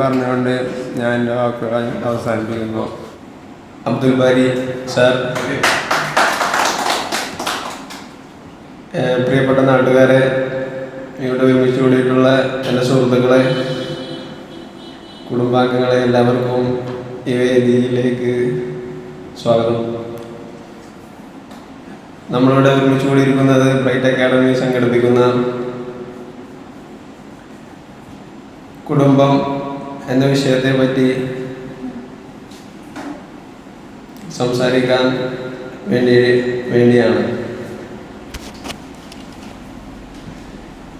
പറഞ്ഞുകൊണ്ട് ഞാൻ എന്റെ വാക്കുകൾ അവസാനിപ്പിക്കുന്നു. അബ്ദുൽ ബാരി സാർ പ്രിയപ്പെട്ട നാട്ടുകാരെ ഇവിടെ ഒരുമിച്ച് കൂടിയിട്ടുള്ള എന്റെ സുഹൃത്തുക്കളെ കുടുംബാംഗങ്ങളെ എല്ലാവർക്കും ഈ വേദിയിലേക്ക് സ്വാഗതം. നമ്മളിവിടെ ഒരുമിച്ച് കൂടിയിരിക്കുന്നത് ബ്രൈറ്റ് അക്കാഡമി സംഘടിപ്പിക്കുന്ന കുടുംബം എന്ന വിഷയത്തെ പറ്റി സംസാരിക്കാൻ വേണ്ടി വേണ്ടിയാണ്.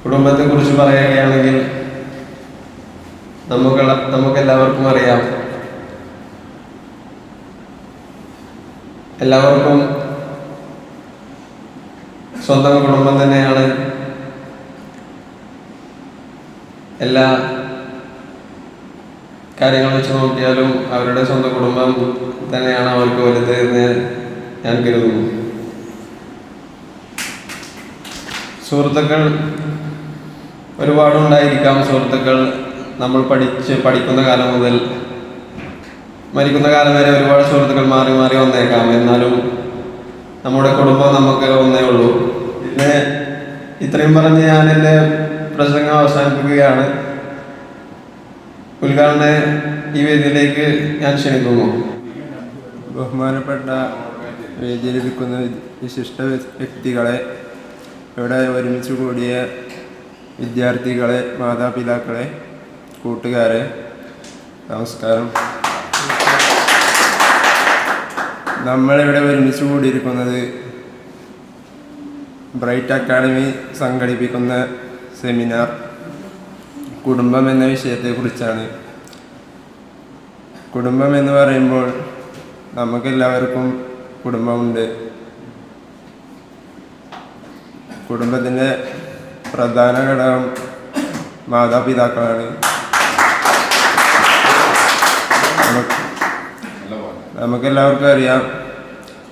കുടുംബത്തെ കുറിച്ച് പറയുകയാണെങ്കിൽ നമുക്ക് നമുക്കെല്ലാവർക്കും അറിയാം. എല്ലാവർക്കും സ്വന്തം കുടുംബം തന്നെയാണ്. എല്ലാ കാര്യങ്ങൾ വെച്ച് നോക്കിയാലും അവരുടെ സ്വന്തം കുടുംബം തന്നെയാണ് അവർക്ക് വലുത് എന്ന് ഞാൻ കരുതുന്നു. സുഹൃത്തുക്കൾ ഒരുപാടുണ്ടായിരിക്കാം. സുഹൃത്തുക്കൾ നമ്മൾ പഠിച്ച് പഠിക്കുന്ന കാലം മുതൽ മരിക്കുന്ന കാലം വരെ ഒരുപാട് സുഹൃത്തുക്കൾ മാറി മാറി വന്നേക്കാം. എന്നാലും നമ്മുടെ കുടുംബം നമുക്ക് ഒന്നേ ഉള്ളൂ. പിന്നെ ഇത്രയും പറഞ്ഞ് ഞാൻ എന്റെ പ്രസംഗം അവസാനിപ്പിക്കുകയാണ്. ഉദ്ഘാടന ഈ വേദിയിലേക്ക് ഞാൻ ക്ഷണിക്കുന്നു. ബഹുമാനപ്പെട്ട വേദിയിലിരിക്കുന്ന വിശിഷ്ട വ്യക്തികളെ ഇവിടെ ഒരുമിച്ച് കൂടിയ വിദ്യാർത്ഥികളെ മാതാപിതാക്കളെ കൂട്ടുകാരെ നമസ്കാരം. നമ്മളിവിടെ ഒരുമിച്ച് കൂടിയിരിക്കുന്നത് ബ്രൈറ്റ് അക്കാഡമി സംഘടിപ്പിക്കുന്ന സെമിനാർ കുടുംബം എന്ന വിഷയത്തെക്കുറിച്ചാണ് കുടുംബം എന്ന് പറയുമ്പോൾ നമുക്കെല്ലാവർക്കും കുടുംബമുണ്ട്. കുടുംബത്തിന്റെ പ്രധാന ഘടകം മാതാപിതാക്കളാണ്. നമുക്കെല്ലാവർക്കും അറിയാം.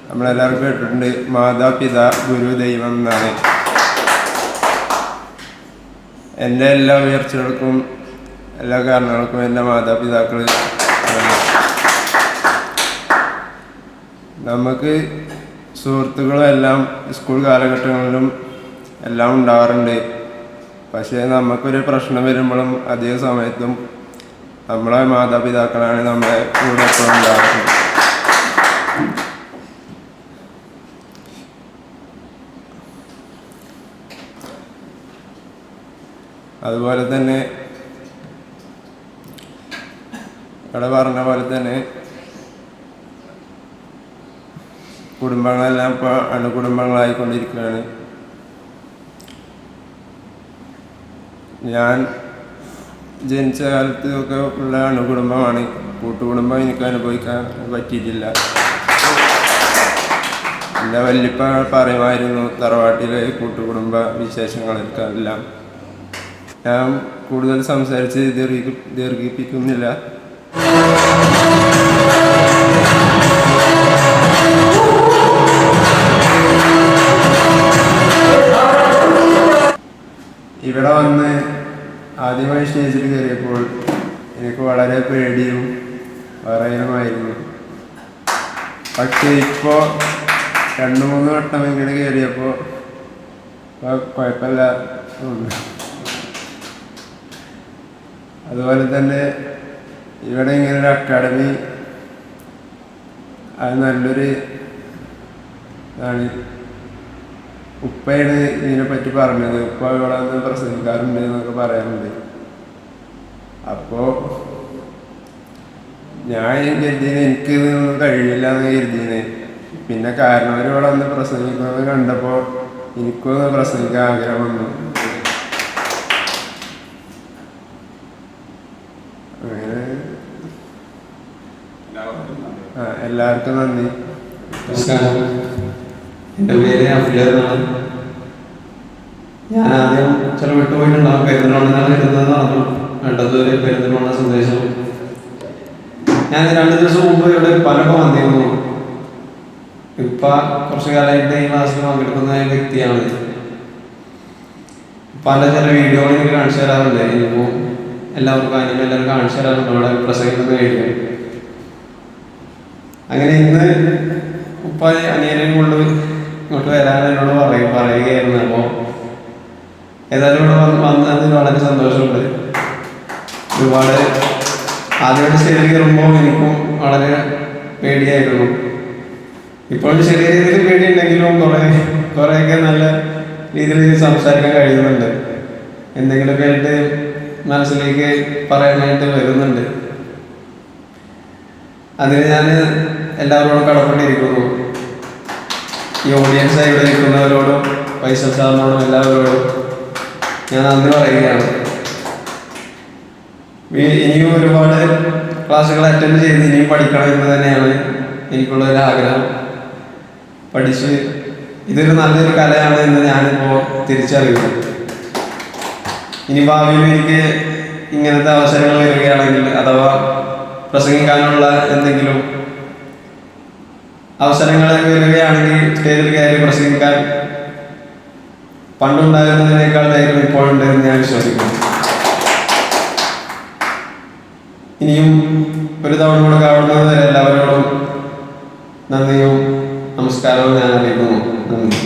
നമ്മളെല്ലാവർക്കും കേട്ടിട്ടുണ്ട് മാതാപിത ഗുരു ദൈവം എന്നാണ്. എന്റെ എല്ലാ ഉയർച്ചകൾക്കും എല്ലാ കാരണങ്ങൾക്കും എന്റെ മാതാപിതാക്കൾ നമുക്ക് സുഹൃത്തുക്കളും എല്ലാം സ്കൂൾ കാലഘട്ടങ്ങളിലും എല്ലാം ഉണ്ടാവാറുണ്ട്. പക്ഷേ നമുക്കൊരു പ്രശ്നം വരുമ്പോഴും അതേ സമയത്തും നമ്മളെ മാതാപിതാക്കളാണ് നമ്മളെ കൂടെ എപ്പോഴും ഉണ്ടാകുന്നത് അതുപോലെ തന്നെ ഇവിടെ പറഞ്ഞ പോലെ തന്നെ കുടുംബങ്ങളെല്ലാം ഇപ്പോൾ അണുകുടുംബങ്ങളായിക്കൊണ്ടിരിക്കുകയാണ്. ഞാൻ ജനിച്ച കാലത്ത് ഒക്കെ ഉള്ള അണുകുടുംബമാണ്. കൂട്ടുകുടുംബം എനിക്ക് അനുഭവിക്കാൻ പറ്റിയിട്ടില്ല. എന്റെ വല്യപ്പ പറയുമായിരുന്നു തറവാട്ടിലെ കൂട്ടുകുടുംബ വിശേഷങ്ങളൊക്കെ എല്ലാം. ഞാൻ കൂടുതൽ സംസാരിച്ച് ദീർഘി ദീർഘിപ്പിക്കുന്നില്ല. ഇവിടെ വന്ന് ആദ്യമായി സ്റ്റേജിൽ കയറിയപ്പോൾ എനിക്ക് വളരെ പേടിയും പറയണമായിരുന്നു പക്ഷേ ഇപ്പോൾ രണ്ട് മൂന്ന് വട്ടം ഇങ്ങനെ കയറിയപ്പോൾ കുഴപ്പമില്ല തോന്നുന്നു. അതുപോലെ തന്നെ ഇവിടെ ഇങ്ങനെ ഒരു അക്കാഡമി അത് നല്ലൊരു ഇതാണ്. ഉപ്പയാണ് ഇതിനെപ്പറ്റി പറഞ്ഞത്. ഉപ്പ ഇവിടെ നിന്ന് പ്രസംഗിക്കാറുണ്ട് എന്നൊക്കെ പറയാറുണ്ട്. അപ്പോൾ ഞാൻ കരുതിയത് എനിക്ക് ഇതൊന്നും കഴിയില്ല എന്ന് കരുതിയത്. പിന്നെ കാരണവർ ഇവിടെ വന്ന് പ്രസംഗിക്കുന്നത് കണ്ടപ്പോൾ എനിക്കൊന്ന് പ്രസംഗിക്കാൻ ആഗ്രഹം വന്നു അങ്ങനെ ആ എല്ലാവർക്കും നന്ദി. നമസ്കാരം. എന്റെ പേര് അഫിലർ എന്നാണ്. ഞാൻ ആദ്യം ചില വിട്ടുപോയിട്ടുണ്ടാകും പെരുന്തൽമണ്ണ കരുതുന്നത്. നടന്നു വേണ്ടത് ഒരു പെരുന്തൽമണ്ണ സന്ദേശം. ഞാൻ രണ്ട് ദിവസം മുമ്പ് ഇവിടെ പലപ്പോൾ വന്നിരുന്നു. ഇപ്പൊ കുറച്ചു കാലമായിട്ട് ഈ ക്ലാസ്സിൽ പങ്കെടുക്കുന്ന വ്യക്തിയാണ്. പല ചില വീഡിയോകൾ എനിക്ക് കാണിച്ചു തരാറുണ്ട്. എനിക്കും എല്ലാവർക്കും അനിയും എല്ലാവരും കാണിച്ചു തരാറുണ്ട്? ഇവിടെ പ്രസംഗിക്കുന്ന വീഡിയോ അങ്ങനെ ഇന്ന് ഉപ്പ അനിയനെയും കൊണ്ട് ഇങ്ങോട്ട് വരാൻ എന്നോട് പറയും പറയുകയായിരുന്നു. അപ്പോൾ ഏതായാലും ഇവിടെ വന്ന് വന്നതിൽ വളരെ സന്തോഷമുണ്ട്. ഒരുപാട് ആദ്യമായിട്ട് സ്റ്റേജിൽ കയറുമ്പോൾ എനിക്കും വളരെ പേടിയായിരുന്നു. ഇപ്പോഴും ചെറിയ രീതിയിൽ പേടിയുണ്ടെങ്കിലും കുറേ കുറേയൊക്കെ നല്ല രീതിയിൽ സംസാരിക്കാൻ കഴിയുന്നുണ്ട്. എന്തെങ്കിലുമൊക്കെ ആയിട്ട് മനസ്സിലേക്ക് പറയാനായിട്ട് വരുന്നുണ്ട്. അതിന് ഞാൻ എല്ലാവരോടും കടപ്പെട്ടിരിക്കുന്നു. ഈ ഓഡിയൻസ് ഇവിടെ ഇരിക്കുന്നവരോടും ഫൈസൽ സാറിനോടും എല്ലാവരോടും ഞാൻ നന്ദി പറയുകയാണ്. ഇനിയും ഒരുപാട് ക്ലാസ്സുകൾ അറ്റൻഡ് ചെയ്ത് ഇനിയും പഠിക്കണം എന്ന് തന്നെയാണ് എനിക്കുള്ള ഒരു ആഗ്രഹം. പഠിച്ച് ഇതൊരു നല്ലൊരു കലയാണ് എന്ന് ഞാനിപ്പോൾ തിരിച്ചറിയുന്നു. ഇനി ഭാവിയിൽ എനിക്ക് ഇങ്ങനത്തെ അവസരങ്ങൾ വരികയാണെങ്കിൽ അഥവാ പ്രസംഗിക്കാനുള്ള എന്തെങ്കിലും അവസരങ്ങൾ വരികയാണെങ്കിൽ സ്റ്റേജിൽ കയറി പ്രസംഗിക്കാൻ പണ്ടുണ്ടായിരുന്നതിനേക്കാൾ ധൈര്യം ഇപ്പോഴുണ്ടെന്ന് ഞാൻ വിശ്വസിക്കുന്നു. ഇനിയും ഒരു തവണ കൂടെ കാണുന്നത് വരെ എല്ലാവരോടും നന്ദിയും നമസ്കാരവും ഞാൻ അറിയിക്കുന്നു. നന്ദി.